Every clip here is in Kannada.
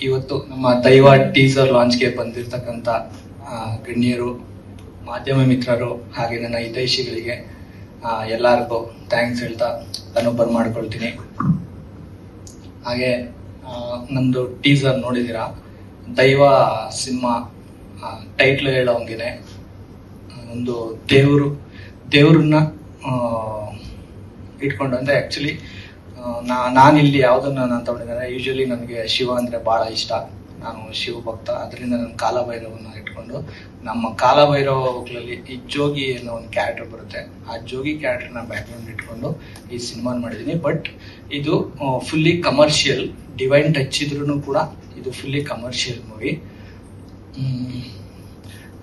ಇವತ್ತು ನಮ್ಮ ದೈವ ಟೀಸರ್ ಲಾಂಚ್ಗೆ ಬಂದಿರತಕ್ಕಂಥ ಆ, ಗಣ್ಯರು ಮಾಧ್ಯಮ ಮಿತ್ರರು ಹಾಗೆ ನನ್ನ ಹಿತೈಷಿಗಳಿಗೆ ಎಲ್ಲರಿಗೂ ಥ್ಯಾಂಕ್ಸ್ ಹೇಳ್ತಾ ನಾನು ಮಾಡ್ಕೊಳ್ತೀನಿ. ಹಾಗೆ ನಮ್ಮದು ಟೀಸರ್ ನೋಡಿದ್ದೀರಾ? ದೈವ ಸಿನಿಮಾ ಟೈಟ್ಲ್ ಹೇಳೋಂಗಿದೆ ಒಂದು ದೇವರು ದೇವ್ರನ್ನ ಇಟ್ಕೊಂಡು ಅಂದ್ರೆ ಆಕ್ಚುಲಿ ನಾನಿಲ್ಲಿ ಯಾವುದನ್ನು ನಾನು ತಗೊಂಡಿದ್ದೇನೆ ಯೂಶಲಿ ನನಗೆ ಶಿವ ಅಂದರೆ ಬಹಳ ಇಷ್ಟ. ನಾನು ಶಿವ ಭಕ್ತ ಅದರಿಂದ ನಾನು ಕಾಲಭೈರವನ್ನ ಇಟ್ಕೊಂಡು, ನಮ್ಮ ಕಾಲಭೈರವಗಳಲ್ಲಿ ಈ ಜೋಗಿ ಅನ್ನೋ ಒಂದು ಕ್ಯಾರೆಕ್ಟರ್ ಬರುತ್ತೆ. ಆ ಜೋಗಿ ಕ್ಯಾರೆಕ್ಟರ್ನ ಬ್ಯಾಕ್ಗ್ರೌಂಡ್ ಇಟ್ಕೊಂಡು ಈ ಸಿನಿಮಾ ಮಾಡಿದ್ದೀನಿ ಬಟ್ ಇದು ಫುಲ್ಲಿ ಕಮರ್ಷಿಯಲ್ ಡಿವೈನ್ ಟಚ್ ಇದ್ರೂ ಕೂಡ ಇದು ಫುಲ್ಲಿ ಕಮರ್ಷಿಯಲ್ ಮೂವಿ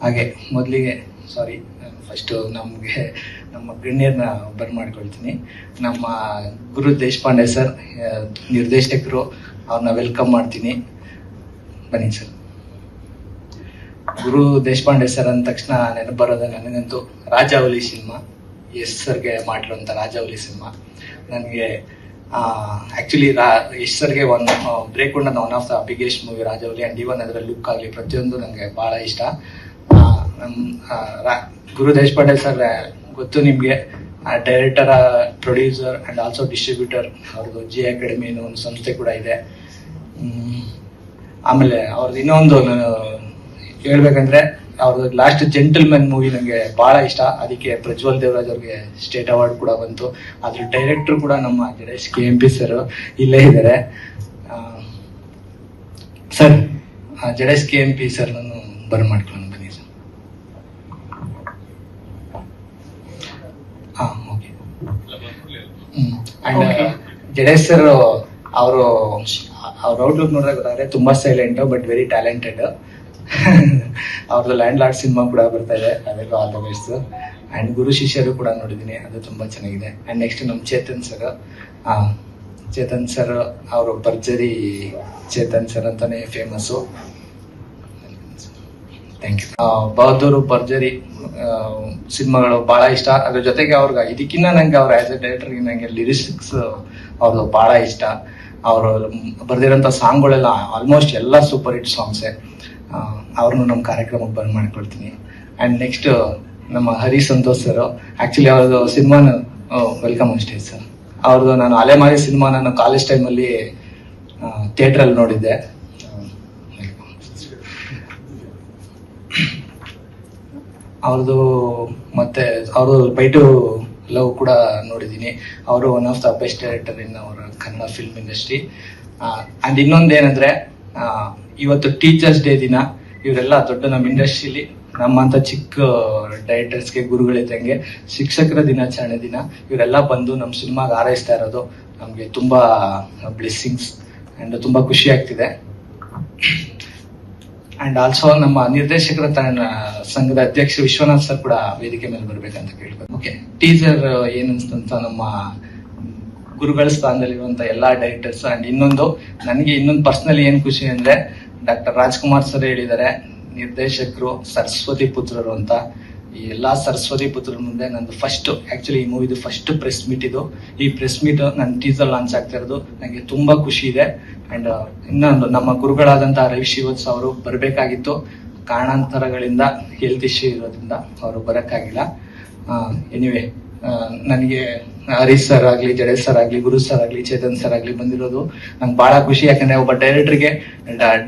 ಹಾಗೆ, ಮೊದಲಿಗೆ ಸಾರಿ ಫಸ್ಟ್ ನಮಗೆ ನಮ್ಮ ಗಣ್ಯರನ್ನ ಬರ್ ಮಾಡ್ಕೊಳ್ತೀನಿ. ನಮ್ಮ ಗುರು ದೇಶಪಾಂಡೆ ಸರ್ ನಿರ್ದೇಶಕರು, ಅವ್ರನ್ನ ವೆಲ್ಕಮ್ ಮಾಡ್ತೀನಿ. ಬನ್ನಿ ಸರ್. ಗುರು ದೇಶಪಾಂಡೆ ಸರ್ ಅಂದ ತಕ್ಷಣ ನೆನಪು ಬರೋದು ನನಗಂತೂ ರಾಜಾವಲಿ ಸಿನಿಮಾ. ಎಸ್ ಸರ್ಗೆ ಮಾಡಿರುವಂಥ ರಾಜಾವಲಿ ಸಿನಿಮಾ. ನನಗೆ ಆ್ಯಕ್ಚುಲಿ ರಾ ಯಶ್ ಸರ್ಗೆ one break one one of the biggest movie Rajamouli and even ಅದರ ಲುಕ್ ಆಗಲಿ ಪ್ರತಿಯೊಂದು ನನಗೆ ಭಾಳ ಇಷ್ಟ. ನಮ್ಮ ಗುರು ದೇಶಪಾಂಡೆ ಸರ್ ಗೊತ್ತು ನಿಮಗೆ director producer and also distributor ಅವ್ರದ್ದು ಜಿ ಅಕಾಡೆಮಿ ಅನ್ನೋ ಒಂದು ಸಂಸ್ಥೆ ಕೂಡ ಇದೆ. ಆಮೇಲೆ ಅವ್ರದ್ದು ಇನ್ನೊಂದು ನಾನು ಹೇಳ್ಬೇಕಂದ್ರೆ ಅವ್ರದ್ದು ಲಾಸ್ಟ್ ಜೆಂಟಲ್ಮೆನ್ ಮೂವಿ ನನಗೆ ಬಹಳ ಇಷ್ಟ. ಅದಕ್ಕೆ ಪ್ರಜ್ವಲ್ ದೇವರಾಜ್ ಅವ್ರಿಗೆ ಸ್ಟೇಟ್ ಅವಾರ್ಡ್ ಕೂಡ ಬಂತು. ಅದ್ರ ಡೈರೆಕ್ಟರ್ ಕೂಡ ನಮ್ಮ Jadesh K M P sir ಇಲ್ಲೇ ಇದ್ದಾರೆ sir Jadesh K M P sir ನಾನು ಬರ್ ಮಾಡ್ಕೊಂಡು ಬನ್ನಿ ಸರ್ ಹಾ ಓಕೆ ಅಂಡ್ ಜಡೇಶ್ ಸರ್ ಅವರು, ಅವ್ರ ಔಟ್ಲುಕ್ ನೋಡಿದ್ರೆ ಗೊತ್ತಾದ್ರೆ ತುಂಬಾ ಸೈಲೆಂಟ್ ಬಟ್ ವೆರಿ ಟ್ಯಾಲೆಂಟೆಡ್ ಅವ್ರದ್ದು ಲ್ಯಾಂಡ್ ಲಾರ್ಡ್ ಸಿನಿಮಾ ಕೂಡ ಬರ್ತಾ ಇದೆ, ಅದೆಲ್ಲ all the best and Guru Shishyaru ಕೂಡ ನೋಡಿದ್ದೀನಿ, ಅದು ತುಂಬಾ ಚೆನ್ನಾಗಿದೆ. ಅಂಡ್ ನೆಕ್ಸ್ಟ್ ನಮ್ಮ ಚೇತನ್ ಸರ್ ಚೇತನ್ ಸರ್ ಅವರು ಭರ್ಜರಿ ಚೇತನ್ ಸರ್ ಅಂತಾನೆ famous thank you Bahaddur Bharjari ಸಿನಿಮಾಗಳು ಬಹಳ ಇಷ್ಟ. ಅದ್ರ ಜೊತೆಗೆ ಅವ್ರಿಗೆ ಇದಕ್ಕಿಂತ ನಂಗೆ ಅವ್ರ ಆಸ್ ಎ ಡೈರೆಕ್ಟರ್ ನಂಗೆ ಲಿರಿಕ್ಸ್ ಅವ್ರದ್ದು ಬಹಳ ಇಷ್ಟ. ಅವರು ಬರ್ದಿರೋಂಥ ಸಾಂಗ್ಗಳೆಲ್ಲ ಆಲ್ಮೋಸ್ಟ್ ಎಲ್ಲ ಸೂಪರ್ ಹಿಟ್ ಸಾಂಗ್ಸೇ ಅವ್ರನ್ನು ನಮ್ಮ ಕಾರ್ಯಕ್ರಮಕ್ಕೆ ಬಂದ್ ಮಾಡ್ಕೊಳ್ತೀನಿ ಆ್ಯಂಡ್ ನೆಕ್ಸ್ಟ್ ನಮ್ಮ ಹರಿ ಸಂತೋಷ್ ಸರ್ ಆ್ಯಕ್ಚುಲಿ ಅವ್ರದ್ದು ಸಿನಿಮಾನ ವೆಲ್ಕಮ್ ಅಷ್ಟೇ ಸರ್ ಅವ್ರದ್ದು ನಾನು ಅಲೆಮಾರಿ ಸಿನಿಮಾ ನಾನು ಕಾಲೇಜ್ ಟೈಮಲ್ಲಿ ಥಿಯೇಟ್ರಲ್ಲಿ ನೋಡಿದ್ದೆ. ಅವ್ರದ್ದು ಮತ್ತೆ ಅವರು ಬೈಟು ಲವ್ ಕೂಡ ನೋಡಿದ್ದೀನಿ. ಅವರು one of the best director in ಅವರ ಕನ್ನಡ ಫಿಲ್ಮ್ ಇಂಡಸ್ಟ್ರಿ ಅಂಡ್ ಇನ್ನೊಂದೇನಂದ್ರೆ ಇವತ್ತು ಟೀಚರ್ಸ್ ಡೇ ದಿನ. ಇವರೆಲ್ಲ ದೊಡ್ಡ ನಮ್ಮ ಇಂಡಸ್ಟ್ರಿಲಿ ನಮ್ಮಂತ ಚಿಕ್ಕ ಡೈರೆಕ್ಟರ್ಸ್ಗೆ ಗುರುಗಳಿದ್ದಂಗೆ ಶಿಕ್ಷಕರ ದಿನಾಚರಣೆ ದಿನ. ಇವರೆಲ್ಲ ಬಂದು ನಮ್ಮ ಸಿನಿಮಾಗೆ ಹಾರೈಸ್ತಾ ಇರೋದು ನಮಗೆ ತುಂಬಾ ಬ್ಲೆಸ್ಸಿಂಗ್ಸ್ ಅಂಡ್ ತುಂಬಾ ಖುಷಿ ಆಗ್ತಿದೆ. ಅಂಡ್ ಆಲ್ಸೋ ನಮ್ಮ ನಿರ್ದೇಶಕರ ಸಂಘದ ಅಧ್ಯಕ್ಷ ವಿಶ್ವನಾಥ್ ಸರ್ ಕೂಡ ವೇದಿಕೆ ಮೇಲೆ ಬರ್ಬೇಕಂತ ಕೇಳ್ಬೋದು ಓಕೆ ಟೀಸರ್ ಏನ್ ಅನ್ಸ್ತಂತ ನಮ್ಮ ಗುರುಗಳ ಸ್ಥಾನದಲ್ಲಿರುವಂತ ಎಲ್ಲಾ ಡೈರೆಕ್ಟರ್ಸ್ ಅಂಡ್ ಇನ್ನೊಂದು, ನನಗೆ ಇನ್ನೊಂದು ಪರ್ಸನಲಿ ಏನ್ ಖುಷಿ ಅಂದ್ರೆ ಡಾಕ್ಟರ್ ರಾಜ್ಕುಮಾರ್ ಸರ್ ಹೇಳಿದ್ದಾರೆ, ನಿರ್ದೇಶಕರು ಸರಸ್ವತಿ ಪುತ್ರರು ಅಂತ. ಈ ಎಲ್ಲ ಸರಸ್ವತಿ ಪುತ್ರ ಮುಂದೆ ನಂದು ಫಸ್ಟ್ ಆಕ್ಚುಲಿ ಈ ಮೂವಿದು ಫಸ್ಟ್ ಪ್ರೆಸ್ ಮೀಟ್ ಇದು. ಈ ಪ್ರೆಸ್ ಮೀಟ್ ನನ್ನ ಟೀಸರ್ ಲಾಂಚ್ ಆಗ್ತಾ ಇರೋದು. ನನಗೆ ತುಂಬಾ ಖುಷಿ ಇದೆ. ಅಂಡ್ ಇನ್ನೊಂದು ನಮ್ಮ ಗುರುಗಳಾದಂತಹ ರವಿ ಅವರು ಬರಬೇಕಾಗಿತ್ತು. ಕಾರಣಾಂತರಗಳಿಂದ ಹೆಲ್ತ್ ಇಶ್ಯೂ ಇರೋದ್ರಿಂದ ಅವರು ಬರಕ್ಕಾಗಿಲ್ಲ. ಎನಿವೆ ನನಗೆ ಹರೀಶ್ ಸರ್ ಆಗಲಿ ಜಡೇಶ್ ಸರ್ ಆಗಲಿ, ಗುರು ಸರ್ ಆಗಲಿ, ಚೇತನ್ ಸರ್ ಆಗಲಿ ಬಂದಿರೋದು. ನಂಗೆ ಬಹಳ ಖುಷಿ ಯಾಕಂದ್ರೆ ಒಬ್ಬ ಡೈರೆಕ್ಟರ್ಗೆ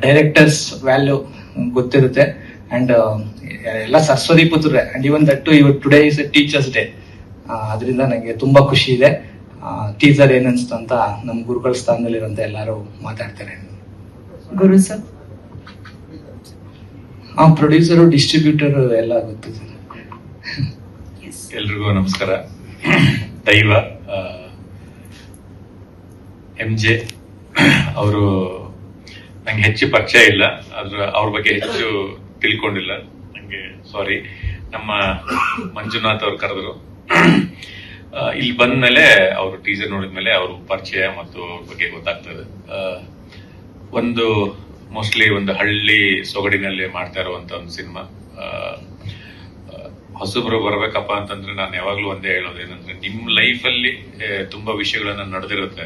ಡೈರೆಕ್ಟರ್ಸ್ ವ್ಯಾಲ್ಯೂ ಗೊತ್ತಿರುತ್ತೆ. ಅಂಡ್ ಎಲ್ಲ Saraswati ಪುತ್ರರೇ and even that to today is a teachers day ಅದರಿಂದ ನನಗೆ ತುಂಬಾ ಖುಷಿ ಇದೆ. ಟೀಚರ್ ಏನನ್ಸ್ತು ಅಂತ ನಮ್ಮ ಗುರುಗಳ ಸ್ಥಾನದಲ್ಲಿರುವಂತ ಎಲ್ಲರೂ ಮಾತಾಡ್ತಾರೆ. ಗುರು ಸರ್ ಆ ಪ್ರೊಡ್ಯೂಸರು ಡಿಸ್ಟ್ರಿಬ್ಯೂಟರ್ ಎಲ್ಲ ಗೊತ್ತು ಸರ್ ಎಲ್ರಿಗೂ ನಮಸ್ಕಾರ. ದೈವ ಎಂ ಜೆ ಅವರು ನಂಗೆ ಹೆಚ್ಚು ಪರಿಚಯ ಇಲ್ಲ. ಅದ್ರ ಅವ್ರ ಬಗ್ಗೆ ಹೆಚ್ಚು ತಿಳ್ಕೊಂಡಿಲ್ಲ. ನಂಗೆ ಸಾರಿ ನಮ್ಮ ಮಂಜುನಾಥ್ ಅವ್ರು ಕರೆದ್ರು. ಇಲ್ಲಿ ಬಂದ ಮೇಲೆ ಅವರು ಟೀಸರ್ ನೋಡಿದ್ಮೇಲೆ ಅವರು ಪರಿಚಯ ಮತ್ತು ಅವ್ರ ಬಗ್ಗೆ ಗೊತ್ತಾಗ್ತದೆ ಒಂದು ಮೋಸ್ಟ್ಲಿ ಒಂದು ಹಳ್ಳಿ ಸೊಗಡಿನಲ್ಲಿ ಮಾಡ್ತಾ ಇರುವಂತ ಒಂದು ಸಿನಿಮಾ. ಹೊಸಬ್ರು ಬರ್ಬೇಕಪ್ಪ ಅಂತಂದ್ರೆ ನಾನು ಯಾವಾಗ್ಲೂ ಒಂದೇ ಹೇಳೋದು ಏನಂದ್ರೆ ನಿಮ್ ಲೈಫ್ ಅಲ್ಲಿ ತುಂಬಾ ವಿಷಯಗಳನ್ನ ನಡೆದಿರುತ್ತೆ.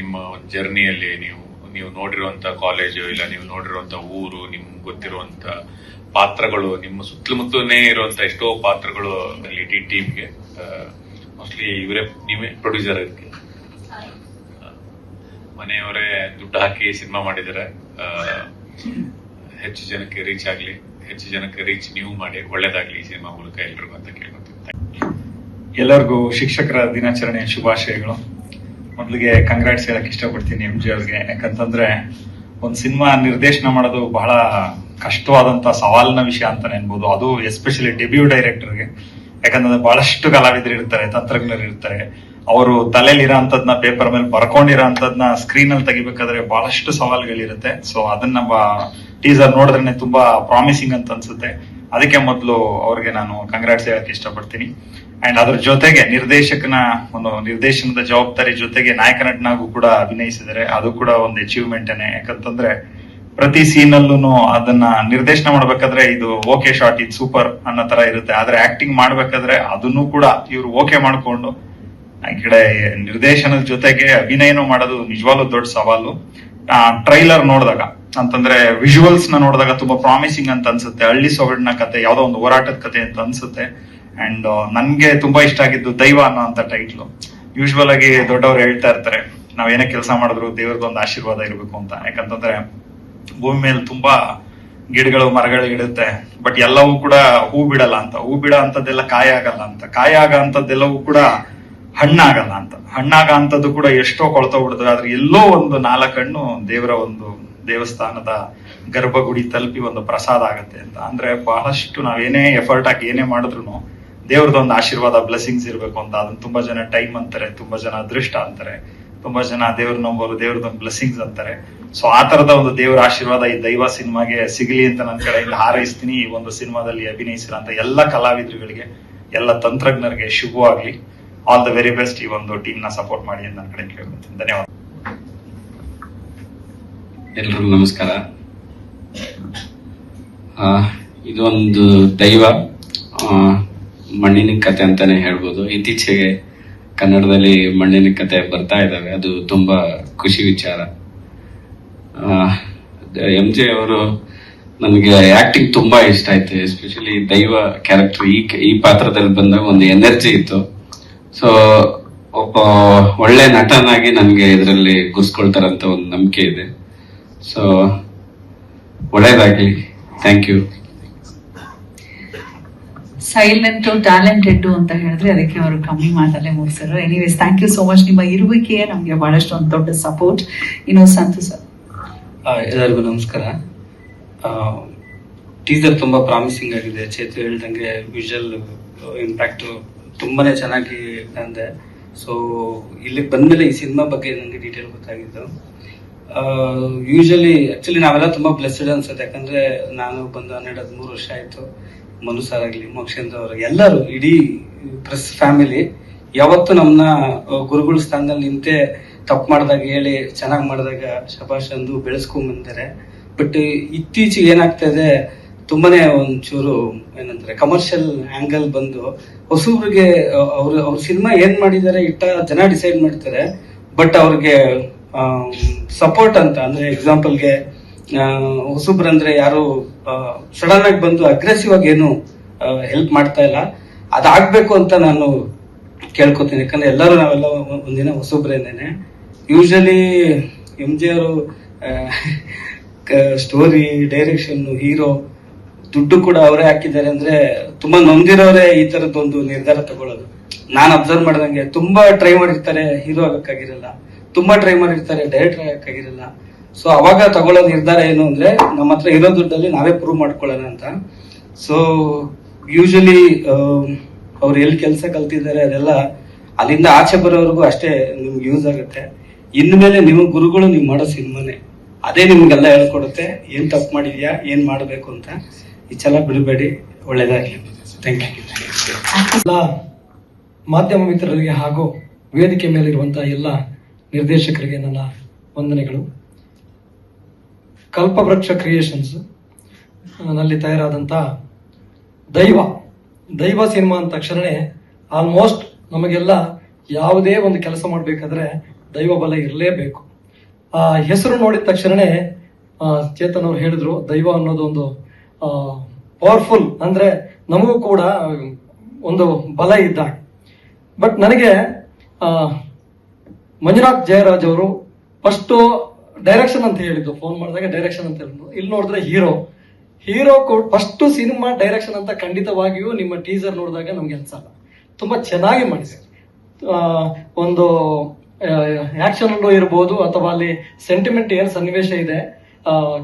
ನಿಮ್ಮ ಜರ್ನಿಯಲ್ಲಿ ನೀವು ನೀವು ನೋಡಿರುವಂತ ಕಾಲೇಜು ಇಲ್ಲ ನೀವು ನೋಡಿರುವಂತ ಊರು, ನಿಮ್ಗೆ ಗೊತ್ತಿರುವಂತ ಪಾತ್ರಗಳು, ನಿಮ್ಮ ಸುತ್ತಮುತ್ತಲೇ ಇರುವಂತ ಎಷ್ಟೋ ಪಾತ್ರಗಳು ಅಲ್ಲಿ ಇಡೀ ಟೀಮ್ಗೆ ಮೋಸ್ಟ್ಲಿ ಇವರೇ, ನೀವೇ ಪ್ರೊಡ್ಯೂಸರ್ ಅದಕ್ಕೆ ಮನೆಯವರೇ ದುಡ್ಡು ಹಾಕಿ ಸಿನಿಮಾ ಮಾಡಿದ್ದಾರೆ. ಹೆಚ್ಚು ಜನಕ್ಕೆ ರೀಚ್ ಆಗ್ಲಿ, ಹೆಚ್ಚು ಜನಕ್ಕೆ ರೀಚ್ ನೀವು ಮಾಡಿ, ಒಳ್ಳೇದಾಗ್ಲಿ ಈ ಸಿನಿಮಾ ಮೂಲಕ ಎಲ್ರಿಗೂ ಅಂತ ಕೇಳ್ಕೊತೀನಿ ಎಲ್ಲರಿಗೂ ಶಿಕ್ಷಕರ ದಿನಾಚರಣೆಯ ಶುಭಾಶಯಗಳು. ಮೊದಲಿಗೆ ಕಂಗ್ರಾಟ್ಸ್ ಹೇಳಕ್ ಇಷ್ಟಪಡ್ತೀನಿ ಎಂ ಜಿ ಅವ್ರಿಗೆ. ಯಾಕಂತಂದ್ರೆ ಒಂದು ಸಿನಿಮಾ ನಿರ್ದೇಶನ ಮಾಡೋದು ಬಹಳ ಕಷ್ಟವಾದಂತ ಸವಾಲಿನ ವಿಷಯ ಅಂತಾನೆ ಅನ್ಬೋದು. ಅದು ಎಸ್ಪೆಷಲಿ ಡೆಬ್ಯೂ ಡೈರೆಕ್ಟರ್ಗೆ ಯಾಕಂತಂದ್ರೆ ಬಹಳಷ್ಟು ಕಲಾವಿದರು ಇರ್ತಾರೆ, ತಂತ್ರಜ್ಞರು ಇರ್ತಾರೆ. ಅವರು ತಲೆಯಲ್ಲಿ ಇರೋಂಥದ್ನ ಪೇಪರ್ ಮೇಲೆ ಬರ್ಕೊಂಡಿರೋ ಅಂತದ್ನ ಸ್ಕ್ರೀನ್ ಅಲ್ಲಿ ತೆಗಿಬೇಕಾದ್ರೆ ಬಹಳಷ್ಟು ಸವಾಲುಗಳಿರುತ್ತೆ. ಸೊ ಅದನ್ನ ಟೀಸರ್ ನೋಡಿದ್ರೆ ತುಂಬಾ ಪ್ರಾಮಿಸಿಂಗ್ ಅಂತ ಅನ್ಸುತ್ತೆ. ಅದಕ್ಕೆ ಮೊದಲು ಅವ್ರಿಗೆ ನಾನು ಕಂಗ್ರಾಟ್ಸ್ ಹೇಳಕ್ ಇಷ್ಟಪಡ್ತೀನಿ. ಅಂಡ್ ಅದರ ಜೊತೆಗೆ ನಿರ್ದೇಶಕನ ಒಂದು ನಿರ್ದೇಶನದ ಜವಾಬ್ದಾರಿ ಜೊತೆಗೆ ನಾಯಕ ನಟನಾಗೂ ಕೂಡ ಅಭಿನಯಿಸಿದರೆ ಅದು ಕೂಡ ಒಂದು ಅಚೀವ್ಮೆಂಟ್ ಯಾಕಂತಂದ್ರೆ ಪ್ರತಿ ಸೀನ್ ಅಲ್ಲೂ ಅದನ್ನ ನಿರ್ದೇಶನ ಮಾಡ್ಬೇಕಾದ್ರೆ ಇದು ಓಕೆ ಶಾಟ್ ಇದು ಸೂಪರ್ ಅನ್ನೋ ತರ ಇರುತ್ತೆ. ಆದ್ರೆ ಆಕ್ಟಿಂಗ್ ಮಾಡ್ಬೇಕಾದ್ರೆ ಅದನ್ನು ಕೂಡ ಇವ್ರು ಓಕೆ ಮಾಡ್ಕೊಂಡು ಕಡೆ ನಿರ್ದೇಶನದ ಜೊತೆಗೆ ಅಭಿನಯನೂ ಮಾಡೋದು ನಿಜವಾಗ್ಲೂ ದೊಡ್ಡ ಸವಾಲು. ಟ್ರೈಲರ್ ನೋಡಿದಾಗ, ಅಂತಂದ್ರೆ ವಿಜುವಲ್ಸ್ನ ನೋಡಿದಾಗ ತುಂಬಾ ಪ್ರಾಮಿಸಿಂಗ್ ಅಂತ ಅನ್ಸುತ್ತೆ. ಹಳ್ಳಿ ಸೊಗಡಿನ ಕತೆ, ಯಾವ್ದೋ ಒಂದು ಹೋರಾಟದ ಕತೆ ಅಂತ ಅನ್ಸುತ್ತೆ. ಅಂಡ್ ನನ್ಗೆ ತುಂಬಾ ಇಷ್ಟ ಆಗಿದ್ದು ದೈವ ಅನ್ನೋ ಅಂತ ಟೈಟ್ಲು ಯೂಶುವಲ್ ಆಗಿ ದೊಡ್ಡವ್ರು ಹೇಳ್ತಾ ಇರ್ತಾರೆ, ನಾವ್ ಏನೇ ಕೆಲಸ ಮಾಡಿದ್ರು ಒಂದು ಆಶೀರ್ವಾದ ಇರಬೇಕು ಅಂತ. ಯಾಕಂತಂದ್ರೆ, ಭೂಮಿ ಮೇಲೆ ತುಂಬಾ ಗಿಡಗಳು, ಮರಗಳು ಇಡುತ್ತೆ ಬಟ್ ಎಲ್ಲವೂ ಕೂಡ ಹೂ ಬಿಡಲ್ಲ ಅಂತ. ಹೂ ಬಿಡ ಅಂತದ್ದೆಲ್ಲ ಕಾಯ ಆಗಲ್ಲ ಅಂತ. ಕಾಯ ಆಗ ಅಂತದ್ದೆಲ್ಲವೂ ಕೂಡ ಹಣ್ಣಾಗಲ್ಲ ಅಂತ. ಹಣ್ಣಾಗ ಅಂತದ್ದು ಕೂಡ ಎಷ್ಟೋ ಕೊಳ್ತೋಗ್ಬಿಡ್ತದೆ ಆದ್ರೆ ಎಲ್ಲೋ ಒಂದು ನಾಲ್ಕು ಹಣ್ಣು ದೇವರ ಒಂದು ದೇವಸ್ಥಾನದ ಗರ್ಭಗುಡಿ ತಲುಪಿ ಒಂದು ಪ್ರಸಾದ ಆಗತ್ತೆ ಅಂತ. ಅಂದ್ರೆ ಬಹಳಷ್ಟು ನಾವೇನೇ ಎಫರ್ಟ್ ಹಾಕಿ ಏನೇ ಮಾಡಿದ್ರು ದೇವ್ರದೊಂದು ಆಶೀರ್ವಾದ ಬ್ಲೆಸ್ಸಿಂಗ್ಸ್ ಇರ್ಬೇಕು ಅಂತ. ಅದನ್ನ ತುಂಬಾ ಜನ ಟೈಮ್ ಅಂತಾರೆ, ತುಂಬಾ ಜನ ಅದೃಷ್ಟ ಅಂತಾರೆ. ತುಂಬಾ ಜನ ದೇವ್ರ ನಂಬರು ದೇವ್ರದೊಂದು ಬ್ಲೆಸ್ಸಿಂಗ್ಸ್ ಅಂತಾರೆ. ಸೊ ಆ ತರದ ಒಂದು ದೇವರ ಆಶೀರ್ವಾದ ಈ ದೈವ ಸಿನಿಮಾಗೆ ಸಿಗಲಿ ಅಂತ ನನ್ನ ಕಡೆಯಿಂದ ಹಾರೈಸ್ತೀನಿ. ಈ ಒಂದು ಸಿನಿಮಾದಲ್ಲಿ ಅಭಿನಯಿಸಿರೋಂತ ಎಲ್ಲ ಕಲಾವಿದರುಗಳಿಗೆ, ಎಲ್ಲ ತಂತ್ರಜ್ಞರಿಗೆ ಶುಭವಾಗ್ಲಿ. ಆಲ್ ದ ವೆರಿ ಬೆಸ್ಟ್ ಈ ಒಂದು ಟೀಮ್ನ ಸಪೋರ್ಟ್ ಮಾಡಿ ಅಂತ ನನ್ನ ಕಡೆ ಕೇಳ್ಕೊತೀನಿ. ಧನ್ಯವಾದ. ಎಲ್ರಿಗೂ ನಮಸ್ಕಾರ. ಇದೊಂದು ದೈವ. ಮಣ್ಣಿನ ಕತೆ ಅಂತಾನೆ ಹೇಳ್ಬೋದು. ಇತ್ತೀಚೆಗೆ ಕನ್ನಡದಲ್ಲಿ ಮಣ್ಣಿನ ಕತೆ ಬರ್ತಾ ಇದ್ದಾವೆ. ಅದು ತುಂಬಾ ಖುಷಿ ವಿಚಾರ. ಎಂ ಜೆ ಅವರು ನನಗೆ ಆಕ್ಟಿಂಗ್ ತುಂಬಾ ಇಷ್ಟ ಆಯ್ತು. ಎಸ್ಪೆಷಲಿ ದೈವ ಕ್ಯಾರೆಕ್ಟರ್ ಈ ಈ ಪಾತ್ರದಲ್ಲಿ ಬಂದಾಗ ಒಂದು ಎನರ್ಜಿ ಇತ್ತು. ಸೊ ಒಬ್ಬ ಒಳ್ಳೆ ನಟನಾಗಿ ನನಗೆ ಇದರಲ್ಲಿ ಗುರ್ಸ್ಕೊಳ್ತಾರಂತ ಒಂದು ನಂಬಿಕೆ ಇದೆ. ಸೊ ಒಳ್ಳೇದಾಗ್ಲಿ. ಥ್ಯಾಂಕ್ ಯು ಸೈಲೆಂಟ್ ಟ್ಯಾಲೆಂಟೆಡ್ ಅಂತ ಹೇಳಿದ್ರೆ ಅದಕ್ಕೆ ಅವರು ಕಮ್ಮಿ ಮಾತಲ್ಲೇ ಮುಗಿಸಿದ್ರು. Anyways thank you so much ನಿಮ್ಮ ಇರುವಿಕೆಯೇ ನಮಗೆ ಬಹಳಷ್ಟು ಒಂದು ದೊಡ್ಡ ಸಪೋರ್ಟ್ ಇನ್ನು ಸಂತೋಷ. ಎಲ್ಲರಿಗೂ ನಮಸ್ಕಾರ. ಟೀಸರ್ ತುಂಬಾ ಪ್ರಾಮಿಸಿಂಗ್ ಆಗಿದೆ. ಚೇತು ಹೇಳ್ದಂಗೆ ವಿಜುವಲ್ ಇಂಪ್ಯಾಕ್ಟ್ ತುಂಬಾನೇ ಚೆನ್ನಾಗಿ ತಂದೆ. ಸೊ ಇಲ್ಲಿ ಬಂದ್ಮೇಲೆ ಈ ಸಿನಿಮಾ ಬಗ್ಗೆ ನನಗೆ ಡೀಟೇಲ್ ಗೊತ್ತಾಗಿದ್ದು. ಯೂಶಲಿ ಆಕ್ಚುಲಿ ನಾವೆಲ್ಲ ತುಂಬಾ ಬ್ಲೆಸ್ಡ್ ಅನ್ಸುತ್ತೆ. ಯಾಕಂದ್ರೆ ನಾನು ಬಂದು ಹನ್ನೆರಡು ಹದಿಮೂರು ವರ್ಷ ಆಯ್ತು. ಮನು ಸರ್ ಆಗ್ಲಿ ಮೋಕ್ಷೇಂದ್ರ ಅವರು ಎಲ್ಲರೂ ಇಡೀ ಪ್ರೆಸ್ ಫ್ಯಾಮಿಲಿ ಯಾವತ್ತು ನಮ್ಮನ್ನ ಗುರುಗಳ ಸ್ಥಾನದಲ್ಲಿ ನಿಂತೆ ತಪ್ಪು ಮಾಡಿದಾಗ, ಹೇಳಿ ಚೆನ್ನಾಗಿ ಮಾಡಿದಾಗ ಶಬಾಷ್ ಅಂದು ಬೆಳೆಸ್ಕೊಂಡ್ಬಂದಿದ್ದಾರೆ ಬಟ್ ಇತ್ತೀಚೆಗೆ ಏನಾಗ್ತಾ ಇದೆ, ತುಂಬಾನೇ ಒಂಚೂರು ಏನಂತಾರೆ ಕಮರ್ಷಿಯಲ್ ಆಂಗಲ್ ಬಂದು ಹೊಸಬ್ರಿಗೆ ಅವ್ರ ಅವ್ರ ಸಿನಿಮಾ ಏನ್ ಮಾಡಿದ್ದಾರೆ ಇಟ್ಟ ಜನ ಡಿಸೈಡ್ ಮಾಡ್ತಾರೆ. ಬಟ್ ಅವ್ರಿಗೆ ಸಪೋರ್ಟ್ ಅಂತ, ಅಂದ್ರೆ ಎಕ್ಸಾಂಪಲ್ಗೆ ಹೊಸಬ್ರಂದ್ರೆ ಯಾರು ಸಡನ್ ಆಗಿ ಬಂದು ಅಗ್ರೆಸಿವ್ ಆಗಿ ಏನು ಹೆಲ್ಪ್ ಮಾಡ್ತಾ ಇಲ್ಲ. ಅದಾಗ್ಬೇಕು ಅಂತ ನಾನು ಕೇಳ್ಕೊತೀನಿ. ಯಾಕಂದ್ರೆ ಎಲ್ಲರೂ ನಾವೆಲ್ಲ ಒಂದಿನ ಹೊಸಬ್ರೇನೇನೆ ಯೂಶಲಿ ಎಂ ಜಿ ಅವರು ಸ್ಟೋರಿ ಡೈರೆಕ್ಷನ್ ಹೀರೋ ದುಡ್ಡು ಕೂಡ ಅವರೇ ಹಾಕಿದ್ದಾರೆ ಅಂದ್ರೆ ತುಂಬಾ ನೊಂದಿರೋರೇ ಈ ತರದೊಂದು ನಿರ್ಧಾರ ತಗೊಳ್ಳೋದು. ನಾನು ಅಬ್ಸರ್ವ್ ಮಾಡ್ದಂಗೆ ತುಂಬಾ ಟ್ರೈ ಮಾಡಿರ್ತಾರೆ ಹೀರೋ ಆಗಕ್ಕಾಗಿರಲ್ಲ. ತುಂಬಾ ಟ್ರೈ ಮಾಡಿರ್ತಾರೆ ಡೈರೆಕ್ಟರ್ ಆಗಕ್ಕಾಗಿರಲ್ಲ. ಸೊ ಅವಾಗ ತಗೊಳ್ಳೋ ನಿರ್ಧಾರ ಏನು ಅಂದ್ರೆ, ನಮ್ಮ ಹತ್ರ ಇರೋ ದುಡ್ಡಲ್ಲಿ ನಾವೇ ಪ್ರೂವ್ ಮಾಡ್ಕೊಳ್ಳೋಣ ಅಂತ. ಸೊ ಯೂಶಲಿ ಅವ್ರು ಎಲ್ಲಿ ಕೆಲಸ ಕಲ್ತಿದ್ದಾರೆ ಅದೆಲ್ಲ ಅಲ್ಲಿಂದ ಆಚೆ ಬರೋವರೆಗೂ ಅಷ್ಟೇ ನಿಮ್ಗೆ ಯೂಸ್ ಆಗುತ್ತೆ. ಇನ್ಮೇಲೆ ನಿಮ್ಮ ಗುರುಗಳು ನೀವು ಮಾಡೋ ಸಿನಿಮಾನೇ. ಅದೇ ನಿಮ್ಗೆಲ್ಲ ಹೇಳ್ಕೊಡುತ್ತೆ. ಏನ್ ತಪ್ಪು ಮಾಡಿದ್ಯಾ, ಏನ್ ಮಾಡಬೇಕು ಅಂತ. ಈ ಛಲ ಬಿಡಬೇಡಿ. ಒಳ್ಳೇದಾಗಲಿ. ಥ್ಯಾಂಕ್ ಯು ಮಾಧ್ಯಮ ಮಿತ್ರರಿಗೆ ಹಾಗೂ ವೇದಿಕೆ ಮೇಲಿರುವಂತಹ ಎಲ್ಲ ನಿರ್ದೇಶಕರಿಗೆ ನನ್ನ ವಂದನೆಗಳು. ಕಲ್ಪವೃಕ್ಷ ಕ್ರಿಯೇಷನ್ಸ್ನಲ್ಲಿ ತಯಾರಾದಂಥ ದೈವ. ದೈವ ಸಿನಿಮಾ ಅಂದ ತಕ್ಷಣವೇ ಆಲ್ಮೋಸ್ಟ್ ನಮಗೆಲ್ಲ ಯಾವುದೇ ಒಂದು ಕೆಲಸ ಮಾಡಬೇಕಾದ್ರೆ ದೈವ ಬಲ ಇರಲೇಬೇಕು. ಆ, ಹೆಸರು ನೋಡಿದ ತಕ್ಷಣವೇ ಚೇತನ್ ಅವರು ಹೇಳಿದ್ರು, ದೈವ ಅನ್ನೋದು ಒಂದು ಪವರ್ಫುಲ್ ಅಂದ್ರೆ ನಮಗೂ ಕೂಡ ಒಂದು ಬಲ ಇದ್ದಾಗ ಬಟ್ ನನಗೆ ಮಂಜುನಾಥ್ ಜಯರಾಜ್ ಅವರು ಫಸ್ಟ್ ಡೈರೆಕ್ಷನ್ ಅಂತ ಹೇಳಿದ್ದು ಫೋನ್ ಮಾಡಿದಾಗ ಡೈರೆಕ್ಷನ್ ಅಂತ ಹೇಳಿದ್ರು ಇಲ್ಲಿ ನೋಡಿದ್ರೆ hero hero first cinema direction ಅಂತ ಖಂಡಿತವಾಗಿಯೂ ನಿಮ್ಮ ಟೀಸರ್ ನೋಡಿದಾಗ ನಮ್ಗೆ ಅನ್ಸಲ್ಲ. ತುಂಬಾ ಚೆನ್ನಾಗಿ ಮಾಡಿಸಿ ಒಂದು ಆಕ್ಷನ್ ಇರ್ಬೋದು ಅಥವಾ ಅಲ್ಲಿ ಸೆಂಟಿಮೆಂಟ್ ಏನು ಸನ್ನಿವೇಶ ಇದೆ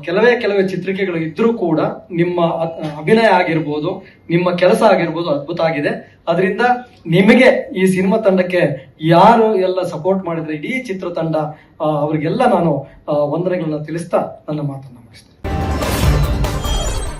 ಕೆಲವೇ ಕೆಲವೇ ಚಿತ್ರಿಕೆಗಳು ಇದ್ರೂ ಕೂಡ ನಿಮ್ಮ ಅಭಿನಯ ಆಗಿರ್ಬೋದು, ನಿಮ್ಮ ಕೆಲಸ ಆಗಿರ್ಬೋದು ಅದ್ಭುತ ಆಗಿದೆ. ಅದರಿಂದ ನಿಮಗೆ ಈ ಸಿನಿಮಾ ತಂಡಕ್ಕೆ ಯಾರು ಎಲ್ಲ ಸಪೋರ್ಟ್ ಮಾಡಿದ್ರೆ ಇಡೀ ಚಿತ್ರತಂಡ ಅವರಿಗೆಲ್ಲ ನಾನು ವಂದನೆಗಳನ್ನ ತಿಳಿಸ್ತಾ ನನ್ನ ಮಾತನ್ನ.